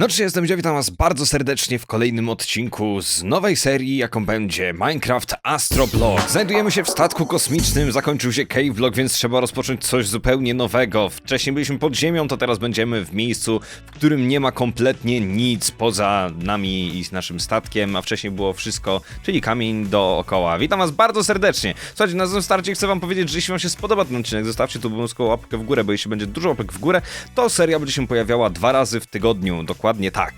No czy jestem Zio, witam was bardzo serdecznie w kolejnym odcinku z nowej serii, jaką będzie Minecraft Astroblog. Znajdujemy się w statku kosmicznym, zakończył się Cave Vlog, więc trzeba rozpocząć coś zupełnie nowego. Wcześniej byliśmy pod ziemią, to teraz będziemy w miejscu, w którym nie ma kompletnie nic poza nami i naszym statkiem, a wcześniej było wszystko, czyli kamień dookoła. Witam was bardzo serdecznie. Słuchajcie, na samym starcie chcę wam powiedzieć, że jeśli wam się spodoba ten odcinek, zostawcie tu obowiązkowo łapkę w górę, bo jeśli będzie dużo łapek w górę, to seria będzie się pojawiała dwa razy w tygodniu, dokładnie tak.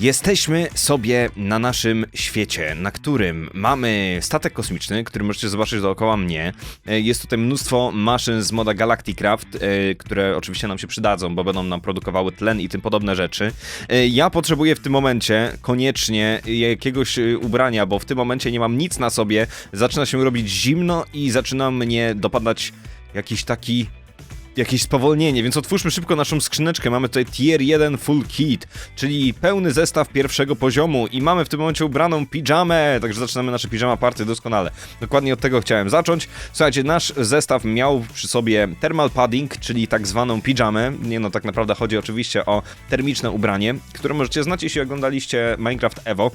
Jesteśmy sobie na naszym świecie, na którym mamy statek kosmiczny, który możecie zobaczyć dookoła mnie. E, Jest tutaj mnóstwo maszyn z moda Galacticraft, e, które oczywiście nam się przydadzą, bo będą nam produkowały tlen i tym podobne rzeczy. E, Ja potrzebuję w tym momencie koniecznie jakiegoś ubrania, bo w tym momencie nie mam nic na sobie. Zaczyna się robić zimno i zaczyna mnie dopadać jakiś taki jakieś spowolnienie, więc otwórzmy szybko naszą skrzyneczkę. Mamy tutaj tier 1 full kit, czyli pełny zestaw pierwszego poziomu i mamy w tym momencie ubraną piżamę, także zaczynamy nasze piżama party doskonale. Dokładnie od tego chciałem zacząć. Słuchajcie, nasz zestaw miał przy sobie thermal padding, czyli tak zwaną piżamę. Nie no, tak naprawdę chodzi oczywiście o termiczne ubranie, które możecie znać, jeśli oglądaliście Minecraft Evo.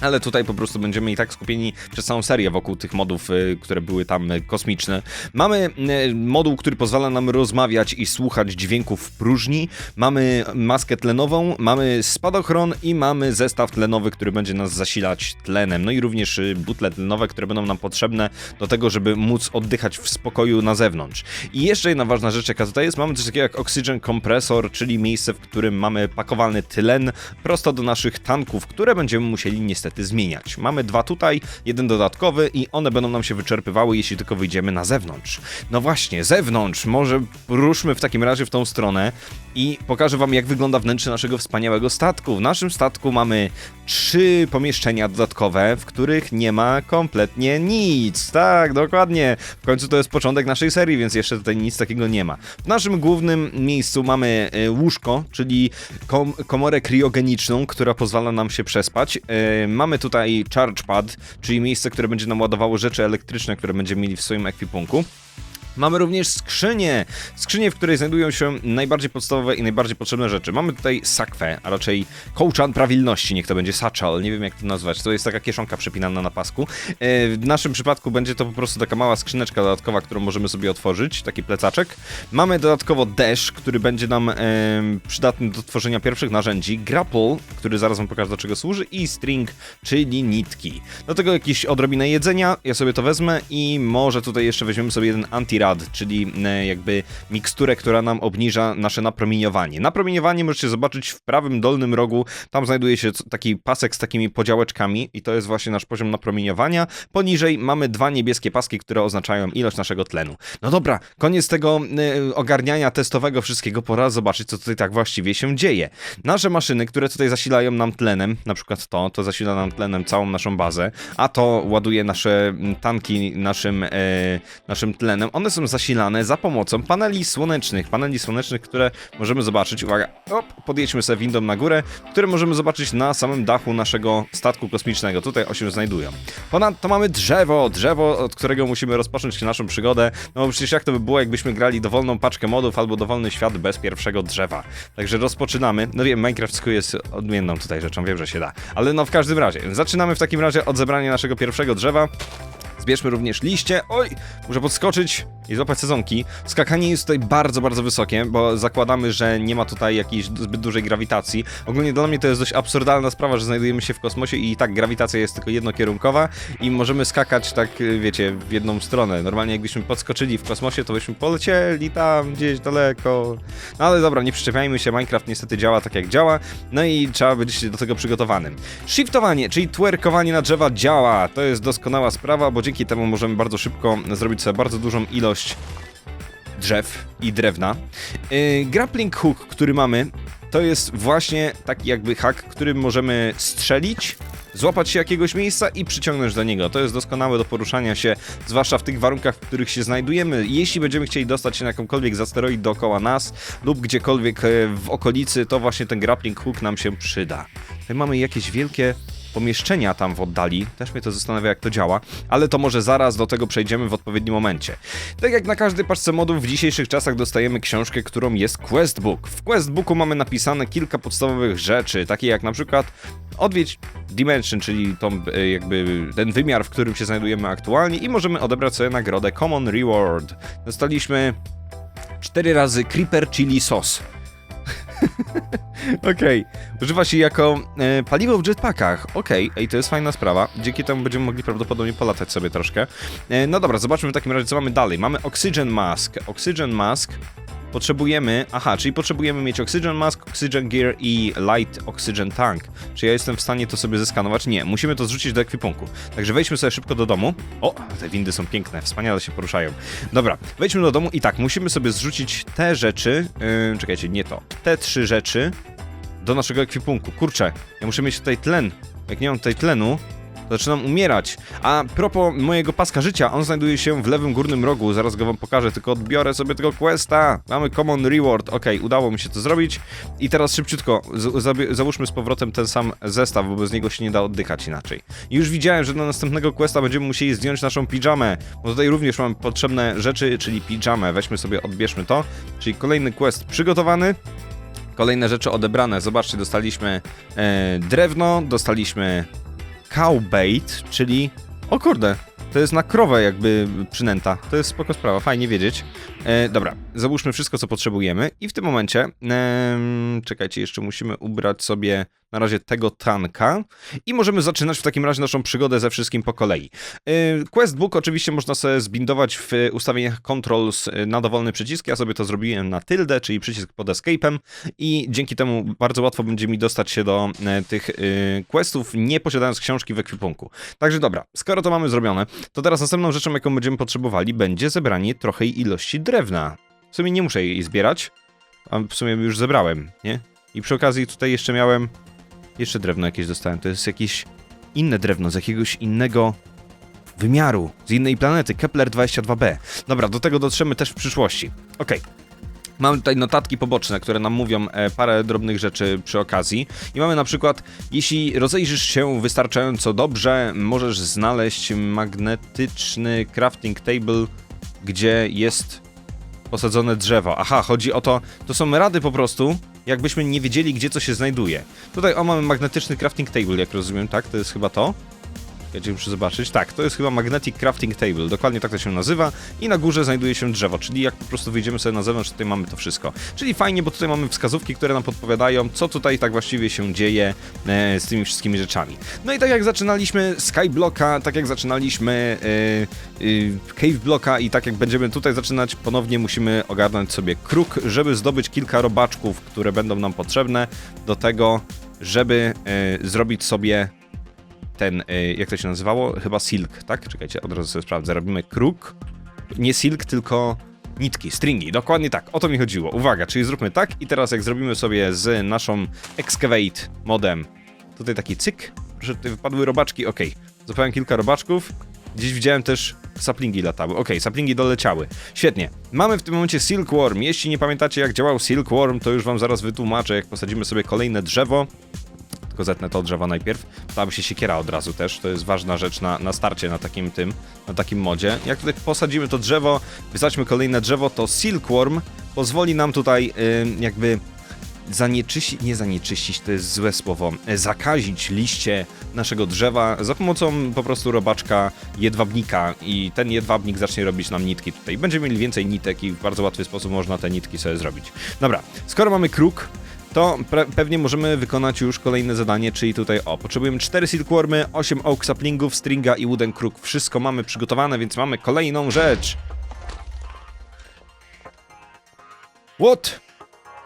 Ale tutaj po prostu będziemy i tak skupieni przez całą serię wokół tych modów, y, które były tam y, kosmiczne. Mamy y, moduł, który pozwala nam rozmawiać i słuchać dźwięków w próżni. Mamy maskę tlenową, mamy spadochron i mamy zestaw tlenowy, który będzie nas zasilać tlenem. No i również butle tlenowe, które będą nam potrzebne do tego, żeby móc oddychać w spokoju na zewnątrz. I jeszcze jedna ważna rzecz, jaka tutaj jest, mamy coś takiego jak oxygen compressor, czyli miejsce, w którym mamy pakowany tlen prosto do naszych tanków, które będziemy musieli niestety zmieniać. Mamy dwa tutaj, jeden dodatkowy i one będą nam się wyczerpywały, jeśli tylko wyjdziemy na zewnątrz. No właśnie, zewnątrz. Może ruszmy w takim razie w tą stronę i pokażę wam, jak wygląda wnętrze naszego wspaniałego statku. W naszym statku mamy trzy pomieszczenia dodatkowe, w których nie ma kompletnie nic. Tak, dokładnie. W końcu to jest początek naszej serii, więc jeszcze tutaj nic takiego nie ma. W naszym głównym miejscu mamy e, łóżko, czyli kom komorę kriogeniczną, która pozwala nam się przespać. Mamy tutaj charge pad, czyli miejsce, które będzie nam ładowało rzeczy elektryczne, które będziemy mieli w swoim ekwipunku. Mamy również skrzynię. Skrzynię, w której znajdują się najbardziej podstawowe i najbardziej potrzebne rzeczy. Mamy tutaj sakwę, a raczej kołczan prawilności, niech to będzie satchel, nie wiem jak to nazwać. To jest taka kieszonka przepinana na pasku. E, W naszym przypadku będzie to po prostu taka mała skrzyneczka dodatkowa, którą możemy sobie otworzyć, taki plecaczek. Mamy dodatkowo dash, który będzie nam e, przydatny do tworzenia pierwszych narzędzi. Grapple, który zaraz wam pokażę do czego służy i string, czyli nitki. Do tego jakieś odrobinę jedzenia, ja sobie to wezmę i może tutaj jeszcze weźmiemy sobie jeden anti-rad, czyli e, jakby miksturę, która nam obniża nasze napromieniowanie. Napromieniowanie możecie zobaczyć w prawym dolnym rogu, tam znajduje się taki pasek z takimi podziałeczkami i to jest właśnie nasz poziom napromieniowania. Poniżej mamy dwa niebieskie paski, które oznaczają ilość naszego tlenu. No dobra, koniec tego e, ogarniania testowego wszystkiego, pora zobaczyć, co tutaj tak właściwie się dzieje. Nasze maszyny, które tutaj zasilają nam tlenem, na przykład to, to zasila nam tlenem całą naszą bazę, a to ładuje nasze tanki naszym, e, naszym tlenem. One są zasilane za pomocą paneli słonecznych. Paneli słonecznych, które możemy zobaczyć, uwaga, op, podjedźmy sobie windą na górę, które możemy zobaczyć na samym dachu naszego statku kosmicznego. Tutaj o się znajdują. Ponadto mamy drzewo, drzewo, od którego musimy rozpocząć naszą przygodę. No bo przecież jak to by było, jakbyśmy grali dowolną paczkę modów albo dowolny świat bez pierwszego drzewa. Także rozpoczynamy. No wiem, Minecraft jest odmienną tutaj rzeczą, wiem, że się da. Ale no w każdym razie, zaczynamy w takim razie od zebrania naszego pierwszego drzewa. Zbierzmy również liście. Oj, muszę podskoczyć i złapać sezonki. Skakanie jest tutaj bardzo, bardzo wysokie, bo zakładamy, że nie ma tutaj jakiejś zbyt dużej grawitacji. Ogólnie dla mnie to jest dość absurdalna sprawa, że znajdujemy się w kosmosie i tak grawitacja jest tylko jednokierunkowa i możemy skakać tak, wiecie, w jedną stronę. Normalnie jakbyśmy podskoczyli w kosmosie, to byśmy polecieli tam gdzieś daleko. No ale dobra, nie przyczepiajmy się, Minecraft niestety działa tak jak działa, no i trzeba być do tego przygotowanym. Shiftowanie, czyli twerkowanie na drzewa działa. To jest doskonała sprawa, bo dzięki temu możemy bardzo szybko zrobić sobie bardzo dużą ilość drzew i drewna. Yy, grappling hook, który mamy, to jest właśnie taki jakby hak, którym możemy strzelić, złapać się jakiegoś miejsca i przyciągnąć do niego. To jest doskonałe do poruszania się, zwłaszcza w tych warunkach, w których się znajdujemy. Jeśli będziemy chcieli dostać się na jakąkolwiek z asteroid dookoła nas lub gdziekolwiek e, w okolicy, to właśnie ten grappling hook nam się przyda. Tutaj mamy jakieś wielkie pomieszczenia tam w oddali. Też mnie to zastanawia, jak to działa, ale to może zaraz do tego przejdziemy w odpowiednim momencie. Tak jak na każdej paczce modów, w dzisiejszych czasach dostajemy książkę, którą jest Questbook. W Questbooku mamy napisane kilka podstawowych rzeczy, takie jak na przykład odwiedź Dimension, czyli tą, e, jakby ten wymiar, w którym się znajdujemy aktualnie i możemy odebrać sobie nagrodę Common Reward. Dostaliśmy 4 razy Creeper Chili Sauce. Okej, używa się jako e, paliwo w jetpackach. Okej, ej, to jest fajna sprawa. Dzięki temu będziemy mogli prawdopodobnie polatać sobie troszkę. E, no dobra, zobaczmy w takim razie, co mamy dalej. Mamy Oxygen Mask. Oxygen Mask potrzebujemy. Aha, czyli potrzebujemy mieć Oxygen Mask, Oxygen Gear i Light Oxygen Tank. Czy ja jestem w stanie to sobie zeskanować? Nie, musimy to zrzucić do ekwipunku. Także wejdźmy sobie szybko do domu. O, te windy są piękne, wspaniale się poruszają. Dobra, wejdźmy do domu i tak, musimy sobie zrzucić te rzeczy. Yy, czekajcie, nie to. Te trzy rzeczy do naszego ekwipunku. Kurczę, ja muszę mieć tutaj tlen. Jak nie mam tutaj tlenu, zaczynam umierać. A propos mojego paska życia, on znajduje się w lewym górnym rogu, zaraz go wam pokażę, tylko odbiorę sobie tego questa. Mamy common reward, ok, udało mi się to zrobić. I teraz szybciutko, załóżmy z powrotem ten sam zestaw, bo bez niego się nie da oddychać inaczej. I już widziałem, że do następnego questa będziemy musieli zdjąć naszą pijamę, bo tutaj również mamy potrzebne rzeczy, czyli pijamę. Weźmy sobie, odbierzmy to. Czyli kolejny quest przygotowany. Kolejne rzeczy odebrane. Zobaczcie, dostaliśmy e, drewno, dostaliśmy cowbait, czyli... O kurde, to jest na krowę jakby przynęta. To jest spoko sprawa, fajnie wiedzieć. E, dobra, załóżmy wszystko, co potrzebujemy i w tym momencie... em, czekajcie, jeszcze musimy ubrać sobie na razie tego tanka i możemy zaczynać w takim razie naszą przygodę ze wszystkim po kolei. E, Questbook oczywiście można sobie zbindować w ustawieniach controls e, na dowolny przycisk. Ja sobie to zrobiłem na tyldę, czyli przycisk pod escape'em i dzięki temu bardzo łatwo będzie mi dostać się do e, tych questów, nie posiadając książki w ekwipunku. Także dobra, skoro to mamy zrobione, to teraz następną rzeczą, jaką będziemy potrzebowali, będzie zebranie trochej ilości drewna. W sumie nie muszę jej zbierać, a w sumie już zebrałem, nie? I przy okazji tutaj jeszcze miałem, jeszcze drewno jakieś dostałem, to jest jakieś inne drewno z jakiegoś innego wymiaru, z innej planety, Kepler 22b. Dobra, do tego dotrzemy też w przyszłości. Okej. Mamy tutaj notatki poboczne, które nam mówią e, parę drobnych rzeczy przy okazji. I mamy na przykład, jeśli rozejrzysz się wystarczająco dobrze, możesz znaleźć magnetyczny crafting table, gdzie jest posadzone drzewo. Aha, chodzi o to, to są rady po prostu, jakbyśmy nie wiedzieli, gdzie co się znajduje. Tutaj o, mamy magnetyczny crafting table, jak rozumiem, tak? To jest chyba to. Czekajcie, muszę zobaczyć. Tak, to jest chyba Magnetic Crafting Table, dokładnie tak to się nazywa. I na górze znajduje się drzewo, czyli jak po prostu wyjdziemy sobie na zewnątrz, tutaj mamy to wszystko. Czyli fajnie, bo tutaj mamy wskazówki, które nam podpowiadają, co tutaj tak właściwie się dzieje e, z tymi wszystkimi rzeczami. No i tak jak zaczynaliśmy Skyblocka, tak jak zaczynaliśmy e, e, Cave Blocka i tak jak będziemy tutaj zaczynać, ponownie musimy ogarnąć sobie kruk, żeby zdobyć kilka robaczków, które będą nam potrzebne do tego, żeby e, zrobić sobie ten, y, jak to się nazywało? Chyba silk, tak? Czekajcie, od razu sobie sprawdzę. Robimy kruk. Nie silk, tylko nitki, stringi. Dokładnie tak, o to mi chodziło. Uwaga, czyli zróbmy tak i teraz jak zrobimy sobie z naszą excavate modem tutaj taki cyk, że tutaj wypadły robaczki, okej. Zapałem kilka robaczków. Gdzieś widziałem też saplingi latały. Okej, saplingi doleciały. Świetnie. Mamy w tym momencie Silkworm. Jeśli nie pamiętacie jak działał Silkworm, to już wam zaraz wytłumaczę, jak posadzimy sobie kolejne drzewo tylko zetnę to drzewo najpierw. Tam się siekiera od razu też, to jest ważna rzecz na, na starcie na takim tym, na takim modzie. Jak tutaj posadzimy to drzewo, wysadźmy kolejne drzewo, to Silkworm pozwoli nam tutaj ym, jakby zanieczyścić, nie zanieczyścić, to jest złe słowo, e, zakazić liście naszego drzewa za pomocą po prostu robaczka jedwabnika i ten jedwabnik zacznie robić nam nitki tutaj. Będziemy mieli więcej nitek i w bardzo łatwy sposób można te nitki sobie zrobić. Dobra, skoro mamy kruk, to pewnie możemy wykonać już kolejne zadanie, czyli tutaj o, potrzebujemy 4 silkwormy, 8 oak saplingów, stringa i wooden kruk. Wszystko mamy przygotowane, więc mamy kolejną rzecz. What?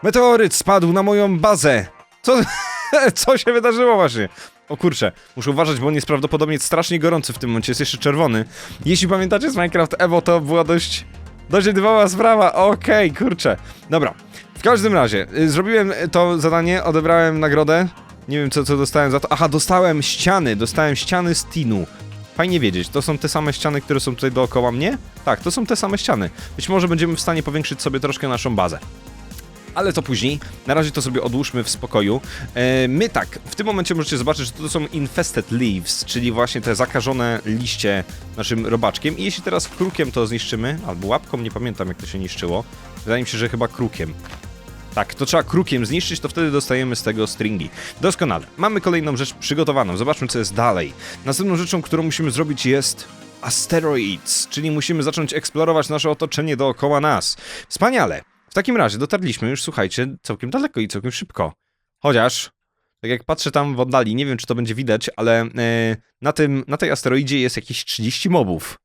Meteoryt spadł na moją bazę. Co, co się wydarzyło właśnie? O kurczę, muszę uważać, bo on jest prawdopodobnie strasznie gorący w tym momencie, jest jeszcze czerwony. Jeśli pamiętacie z Minecraft Evo, to była dość, dość sprawa. Okej, kurczę. Dobra, w każdym razie, y, zrobiłem to zadanie, odebrałem nagrodę. Nie wiem, co, co dostałem za to. Aha, dostałem ściany, dostałem ściany z Tinu. Fajnie wiedzieć, to są te same ściany, które są tutaj dookoła mnie? Tak, to są te same ściany. Być może będziemy w stanie powiększyć sobie troszkę naszą bazę. Ale to później. Na razie to sobie odłóżmy w spokoju. E, my tak, w tym momencie możecie zobaczyć, że to są infested leaves, czyli właśnie te zakażone liście naszym robaczkiem. I jeśli teraz krukiem to zniszczymy, albo łapką, nie pamiętam jak to się niszczyło. Wydaje mi się, że chyba krukiem. Tak, to trzeba krukiem zniszczyć, to wtedy dostajemy z tego stringi. Doskonale. Mamy kolejną rzecz przygotowaną. Zobaczmy, co jest dalej. Następną rzeczą, którą musimy zrobić jest asteroids, czyli musimy zacząć eksplorować nasze otoczenie dookoła nas. Wspaniale. W takim razie dotarliśmy już, słuchajcie, całkiem daleko i całkiem szybko. Chociaż, tak jak patrzę tam w oddali, nie wiem, czy to będzie widać, ale e, na, tym, na tej asteroidzie jest jakieś 30 mobów.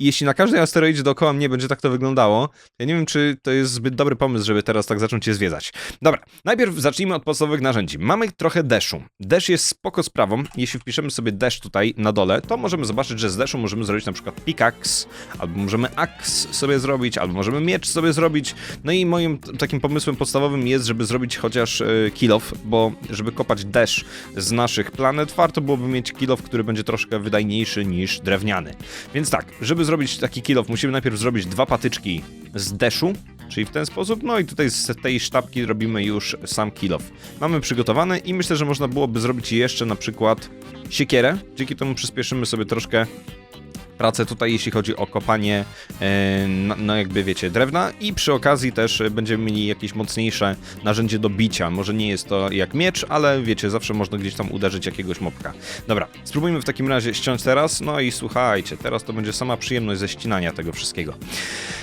I jeśli na każdej asteroidzie dookoła mnie będzie tak to wyglądało, ja nie wiem, czy to jest zbyt dobry pomysł, żeby teraz tak zacząć je zwiedzać. Dobra, najpierw zacznijmy od podstawowych narzędzi. Mamy trochę deszu. Desz jest spoko sprawą. Jeśli wpiszemy sobie desz tutaj na dole, to możemy zobaczyć, że z deszu możemy zrobić na przykład pickaxe, albo możemy axe sobie zrobić, albo możemy miecz sobie zrobić. No i moim takim pomysłem podstawowym jest, żeby zrobić chociaż e, kill off, bo żeby kopać desz z naszych planet, warto byłoby mieć kill off, który będzie troszkę wydajniejszy niż drewniany. Więc tak, żeby zrobić taki kill off, musimy najpierw zrobić dwa patyczki z deszu, czyli w ten sposób, no i tutaj z tej sztabki robimy już sam kill off. Mamy przygotowane i myślę, że można byłoby zrobić jeszcze na przykład siekierę, dzięki temu przyspieszymy sobie troszkę pracę tutaj, jeśli chodzi o kopanie, e, no, no jakby wiecie, drewna i przy okazji też będziemy mieli jakieś mocniejsze narzędzie do bicia. Może nie jest to jak miecz, ale wiecie, zawsze można gdzieś tam uderzyć jakiegoś mopka. Dobra, spróbujmy w takim razie ściąć teraz, no i słuchajcie, teraz to będzie sama przyjemność ze ścinania tego wszystkiego.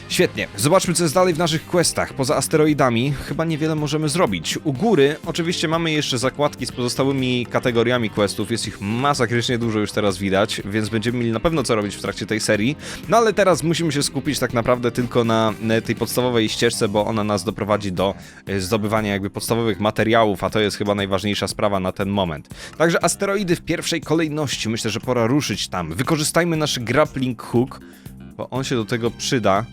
Świetnie, zobaczmy co jest dalej w naszych questach. Poza asteroidami chyba niewiele możemy zrobić. U góry oczywiście mamy jeszcze zakładki z pozostałymi kategoriami questów, jest ich masakrycznie dużo już teraz widać, więc będziemy mieli na pewno co robić w trakcie tej serii. No ale teraz musimy się skupić tak naprawdę tylko na e, tej podstawowej ścieżce, bo ona nas doprowadzi do e, zdobywania jakby podstawowych materiałów, a to jest chyba najważniejsza sprawa na ten moment. Także asteroidy w pierwszej kolejności, myślę, że pora ruszyć tam. Wykorzystajmy nasz grappling hook, bo on się do tego przyda.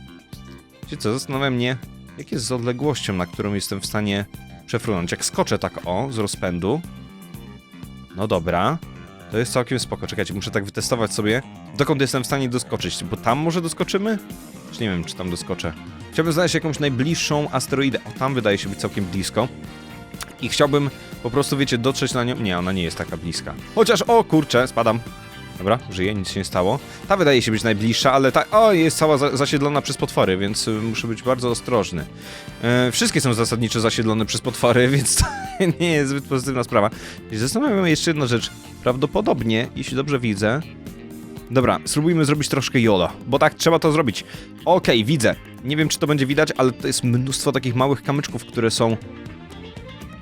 Wiecie co, zastanawia mnie, jak jest z odległością, na którą jestem w stanie przefrunąć. Jak skoczę tak o, z rozpędu. No dobra. To jest całkiem spoko. Czekajcie, muszę tak wytestować sobie, dokąd jestem w stanie doskoczyć. Bo tam może doskoczymy? Czy nie wiem, czy tam doskoczę. Chciałbym znaleźć jakąś najbliższą asteroidę. O, tam wydaje się być całkiem blisko. I chciałbym po prostu, wiecie, dotrzeć na nią. Nie, ona nie jest taka bliska. Chociaż, o kurczę, spadam. Dobra, żyję, nic się nie stało. Ta wydaje się być najbliższa, ale ta. O, jest cała za zasiedlona przez potwory, więc y, muszę być bardzo ostrożny. E, wszystkie są zasadniczo zasiedlone przez potwory, więc to nie jest zbyt pozytywna sprawa. I zastanawiam się jeszcze jedną rzecz. Prawdopodobnie, jeśli dobrze widzę. Dobra, spróbujmy zrobić troszkę YOLO, bo tak trzeba to zrobić. Okej, widzę. Nie wiem, czy to będzie widać, ale to jest mnóstwo takich małych kamyczków, które są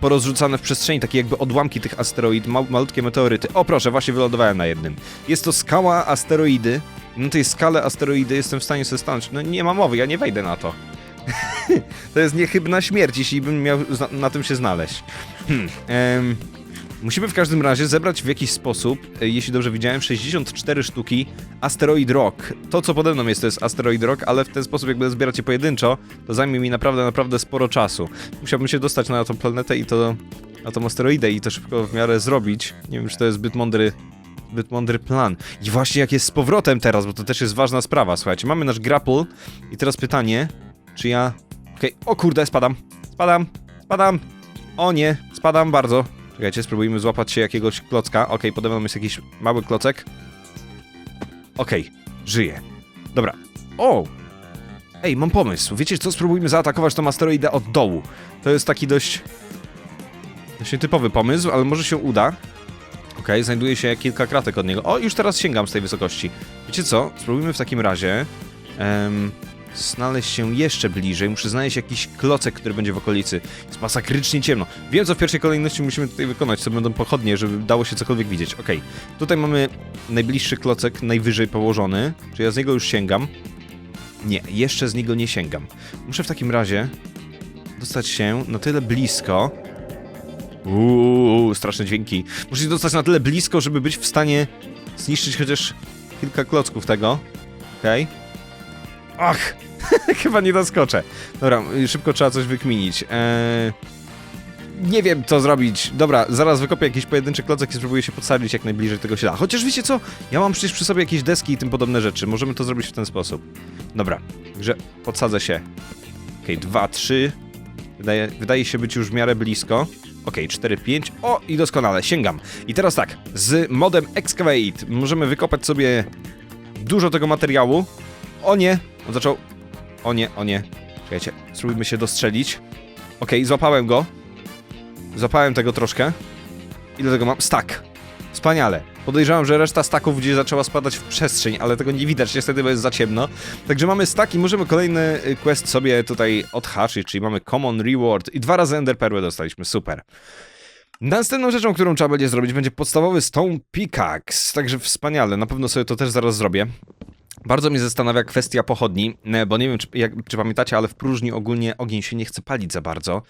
porozrzucane w przestrzeni, takie jakby odłamki tych asteroid, ma malutkie meteoryty. O proszę, właśnie wylądowałem na jednym. Jest to skała asteroidy. Na tej skale asteroidy jestem w stanie sobie stanąć. No nie ma mowy, ja nie wejdę na to. to jest niechybna śmierć, jeśli bym miał na tym się znaleźć. Hmm. Musimy w każdym razie zebrać w jakiś sposób, e, jeśli dobrze widziałem, 64 sztuki Asteroid Rock. To, co pode mną jest, to jest Asteroid Rock, ale w ten sposób, jak będę zbierać je pojedynczo, to zajmie mi naprawdę, naprawdę sporo czasu. Musiałbym się dostać na tą planetę i to na tą asteroidę i to szybko w miarę zrobić. Nie wiem, czy to jest zbyt mądry, zbyt mądry plan. I właśnie jak jest z powrotem teraz, bo to też jest ważna sprawa, słuchajcie. Mamy nasz grapple i teraz pytanie, czy ja... Okej, o kurde, spadam, spadam, spadam. O nie, spadam bardzo. Czekajcie, spróbujmy złapać się jakiegoś klocka. Okej, pode mną jest jakiś mały klocek. Okej, żyje. Dobra. O! Ej, mam pomysł. Wiecie co? Spróbujmy zaatakować tą asteroidę od dołu. To jest taki dość... dość nietypowy pomysł, ale może się uda. Okej, znajduje się kilka kratek od niego. O, już teraz sięgam z tej wysokości. Wiecie co? Spróbujmy w takim razie... em, znaleźć się jeszcze bliżej. Muszę znaleźć jakiś klocek, który będzie w okolicy. Jest masakrycznie ciemno. Wiem, co w pierwszej kolejności musimy tutaj wykonać, co będą pochodnie, żeby dało się cokolwiek widzieć. Okej, tutaj mamy najbliższy klocek, najwyżej położony. Czy ja z niego już sięgam? Nie, jeszcze z niego nie sięgam. Muszę w takim razie dostać się na tyle blisko. Uuu, straszne dźwięki. Muszę się dostać na tyle blisko, żeby być w stanie zniszczyć chociaż kilka klocków tego. Okej. Ach! Chyba nie doskoczę. Dobra, szybko trzeba coś wykminić. Eee... Nie wiem, co zrobić. Dobra, zaraz wykopię jakiś pojedynczy klocek i spróbuję się podsadzić jak najbliżej tego się da. Chociaż wiecie co? Ja mam przecież przy sobie jakieś deski i tym podobne rzeczy. Możemy to zrobić w ten sposób. Dobra, także podsadzę się. Okej, dwa, trzy. Wydaje, wydaje się być już w miarę blisko. Okej, 4, 5. O, i doskonale, sięgam. I teraz tak, z modem Excavate możemy wykopać sobie dużo tego materiału. O nie, on zaczął... O nie, o nie. Czekajcie, spróbujmy się dostrzelić. Okej, złapałem go. Złapałem tego troszkę. Ile tego mam? Stack. Wspaniale. Podejrzewam, że reszta staków gdzieś zaczęła spadać w przestrzeń, ale tego nie widać niestety, bo jest za ciemno. Także mamy stack i możemy kolejny y, quest sobie tutaj odhaczyć, czyli mamy Common Reward i dwa razy Ender Perłę dostaliśmy, super. Następną rzeczą, którą trzeba będzie zrobić, będzie podstawowy Stone Pickaxe, także wspaniale, na pewno sobie to też zaraz zrobię. Bardzo mnie zastanawia kwestia pochodni, e, bo nie wiem, czy, jak, czy pamiętacie, ale w próżni ogólnie ogień się nie chce palić za bardzo,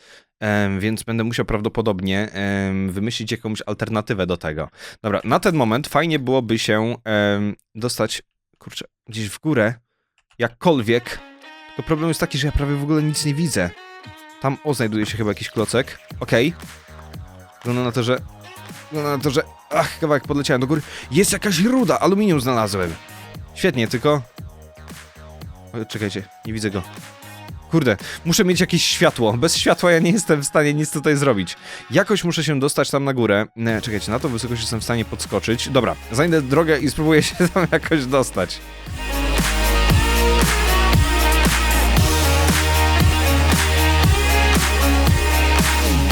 więc będę musiał prawdopodobnie wymyślić jakąś alternatywę do tego. Dobra, na ten moment fajnie byłoby się dostać, kurczę, gdzieś w górę, jakkolwiek, tylko problem jest taki, że ja prawie w ogóle nic nie widzę. Tam, o, znajduje się chyba jakiś klocek, okej. Wygląda na to, że... Wygląda na to, że... Ach, kawałek podleciałem do góry. Jest jakaś ruda, aluminium znalazłem. Świetnie, tylko... Czekajcie, nie widzę go. Kurde, muszę mieć jakieś światło. Bez światła ja nie jestem w stanie nic tutaj zrobić. Jakoś muszę się dostać tam na górę. Nie, czekajcie, na tą wysokość jestem w stanie podskoczyć. Dobra, zajdę drogę i spróbuję się tam jakoś dostać.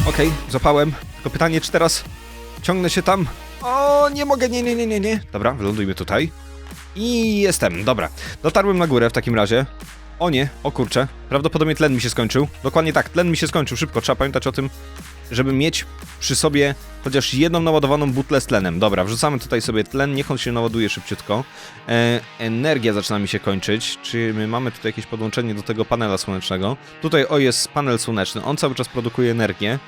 Okej, złapałem. Tylko pytanie, czy teraz ciągnę się tam? O, nie mogę, nie, nie, nie, nie, nie. Dobra, wylądujmy tutaj. I jestem, dobra. Dotarłem na górę w takim razie. O nie, o kurczę. Prawdopodobnie tlen mi się skończył. Dokładnie tak, tlen mi się skończył. Szybko, trzeba pamiętać o tym, żeby mieć przy sobie chociaż jedną naładowaną butlę z tlenem. Dobra, wrzucamy tutaj sobie tlen, niech on się naładuje szybciutko. E, energia zaczyna mi się kończyć. Czy my mamy tutaj jakieś podłączenie do tego panela słonecznego? Tutaj, o, jest panel słoneczny. On cały czas produkuje energię.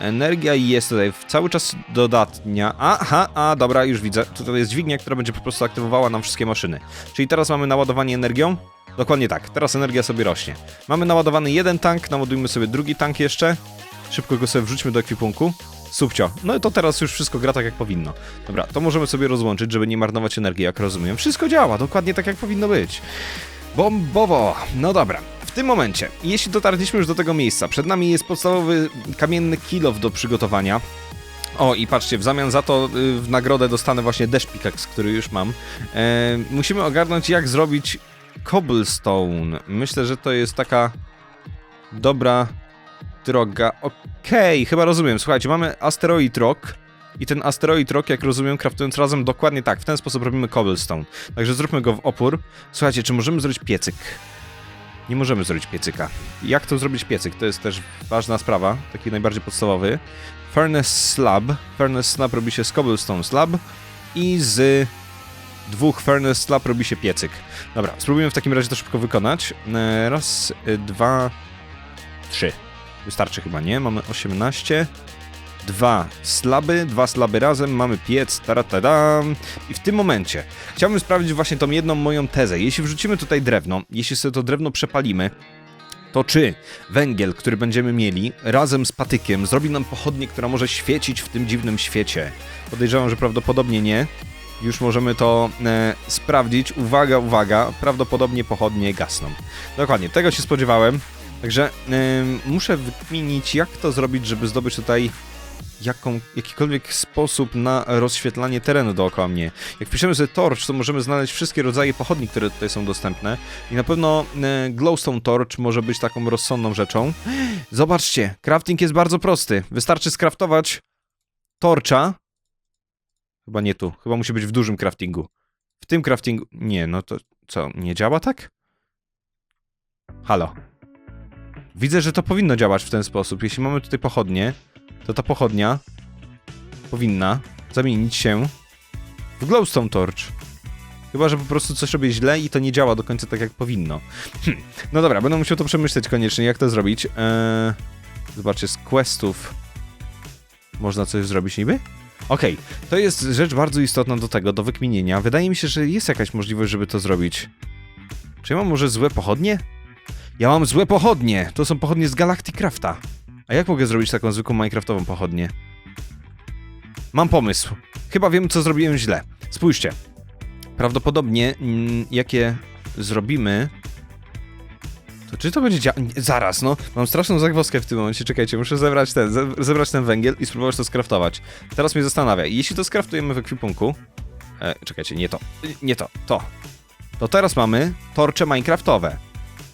Energia jest tutaj cały czas dodatnia. Aha, a dobra, już widzę. Tutaj jest dźwignia, która będzie po prostu aktywowała nam wszystkie maszyny. Czyli teraz mamy naładowanie energią? Dokładnie tak, teraz energia sobie rośnie. Mamy naładowany jeden tank, naładujmy sobie drugi tank jeszcze. Szybko go sobie wrzućmy do ekwipunku. Subcio. No i to teraz już wszystko gra tak jak powinno. Dobra, to możemy sobie rozłączyć, żeby nie marnować energii, jak rozumiem. Wszystko działa, dokładnie tak jak powinno być. Bombowo. No dobra. Tym momencie, jeśli dotarliśmy już do tego miejsca, przed nami jest podstawowy kamienny kilow do przygotowania. O, i patrzcie, w zamian za to y, w nagrodę dostanę właśnie Dash który już mam. E, musimy ogarnąć, jak zrobić cobblestone. Myślę, że to jest taka dobra droga. Okej, chyba rozumiem. Słuchajcie, mamy asteroid rock. I ten asteroid rock, jak rozumiem, kraftując razem dokładnie tak. W ten sposób robimy cobblestone. Także zróbmy go w opór. Słuchajcie, czy możemy zrobić piecyk? Nie możemy zrobić piecyka. Jak to zrobić piecyk? To jest też ważna sprawa, taki najbardziej podstawowy. Furnace slab. Furnace slab robi się z cobblestone slab i z dwóch furnace slab robi się piecyk. Dobra, spróbujemy w takim razie to szybko wykonać. E, Raz, e, dwa, trzy. Wystarczy chyba, nie? Mamy 18. Dwa slaby, dwa slaby razem, mamy piec, taratadam. I w tym momencie chciałbym sprawdzić właśnie tą jedną moją tezę. Jeśli wrzucimy tutaj drewno, jeśli sobie to drewno przepalimy, to czy węgiel, który będziemy mieli, razem z patykiem, zrobi nam pochodnię, która może świecić w tym dziwnym świecie? Podejrzewam, że prawdopodobnie nie. Już możemy to e, sprawdzić. Uwaga, uwaga, prawdopodobnie pochodnie gasną. Dokładnie, tego się spodziewałem. Także e, muszę wykminić, jak to zrobić, żeby zdobyć tutaj jaką, jakikolwiek sposób na rozświetlanie terenu dookoła mnie. Jak wpiszemy sobie torch, to możemy znaleźć wszystkie rodzaje pochodni, które tutaj są dostępne. I na pewno e, glowstone torch może być taką rozsądną rzeczą. Zobaczcie, crafting jest bardzo prosty. Wystarczy skraftować torcza. Chyba nie tu, chyba musi być w dużym craftingu. W tym craftingu... Nie, no to co, nie działa tak? Halo. Widzę, że to powinno działać w ten sposób. Jeśli mamy tutaj pochodnie, to ta pochodnia powinna zamienić się w glowstone torch. Chyba, że po prostu coś robię źle i to nie działa do końca tak, jak powinno. Hm. No dobra, będę musiał to przemyśleć koniecznie, jak to zrobić. Eee, zobaczcie, z questów można coś zrobić niby? Okej, to jest rzecz bardzo istotna do tego, do wykminienia. Wydaje mi się, że jest jakaś możliwość, żeby to zrobić. Czy ja mam może złe pochodnie? Ja mam złe pochodnie! To są pochodnie z Galacticrafta. A jak mogę zrobić taką zwykłą Minecraftową pochodnię? Mam pomysł. Chyba wiem, co zrobiłem źle. Spójrzcie. Prawdopodobnie, mm, jakie zrobimy... To czy to będzie działać? Zaraz, no. Mam straszną zagwozdkę w tym momencie. Czekajcie, muszę zebrać ten, ze zebrać ten węgiel i spróbować to skraftować. Teraz mnie zastanawia. Jeśli to skraftujemy w ekwipunku... E, czekajcie, nie to. Nie to, to. To teraz mamy torcze minecraftowe.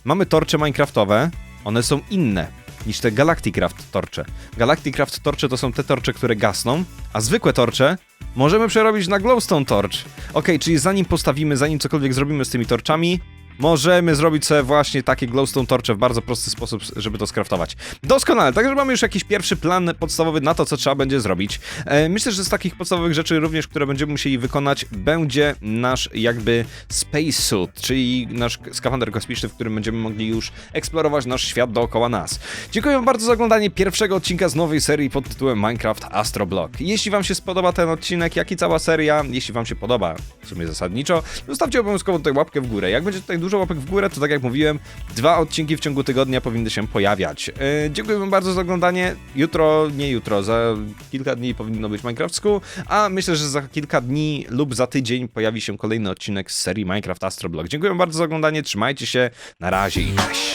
Mamy torcze minecraftowe. One są inne niż te Galacticraft torcze. Galacticraft torcze to są te torcze, które gasną, a zwykłe torcze możemy przerobić na glowstone torch. Okej, czyli zanim postawimy, zanim cokolwiek zrobimy z tymi torczami, możemy zrobić sobie właśnie takie glowstone torcze w bardzo prosty sposób, żeby to skraftować. Doskonale, także mamy już jakiś pierwszy plan podstawowy na to, co trzeba będzie zrobić. E, myślę, że z takich podstawowych rzeczy również, które będziemy musieli wykonać, będzie nasz jakby spacesuit, czyli nasz skafander kosmiczny, w którym będziemy mogli już eksplorować nasz świat dookoła nas. Dziękuję wam bardzo za oglądanie pierwszego odcinka z nowej serii pod tytułem Minecraft Astroblock. Jeśli wam się spodoba ten odcinek, jak i cała seria, jeśli wam się podoba, w sumie zasadniczo, zostawcie obowiązkowo tutaj łapkę w górę. Jak będzie tutaj dużo łapek w górę, to tak jak mówiłem, dwa odcinki w ciągu tygodnia powinny się pojawiać. Yy, dziękuję wam bardzo za oglądanie. Jutro, nie jutro, za kilka dni powinno być Minecraft a myślę, że za kilka dni lub za tydzień pojawi się kolejny odcinek z serii Minecraft Astroblock. Dziękuję bardzo za oglądanie, trzymajcie się, na razie i cześć.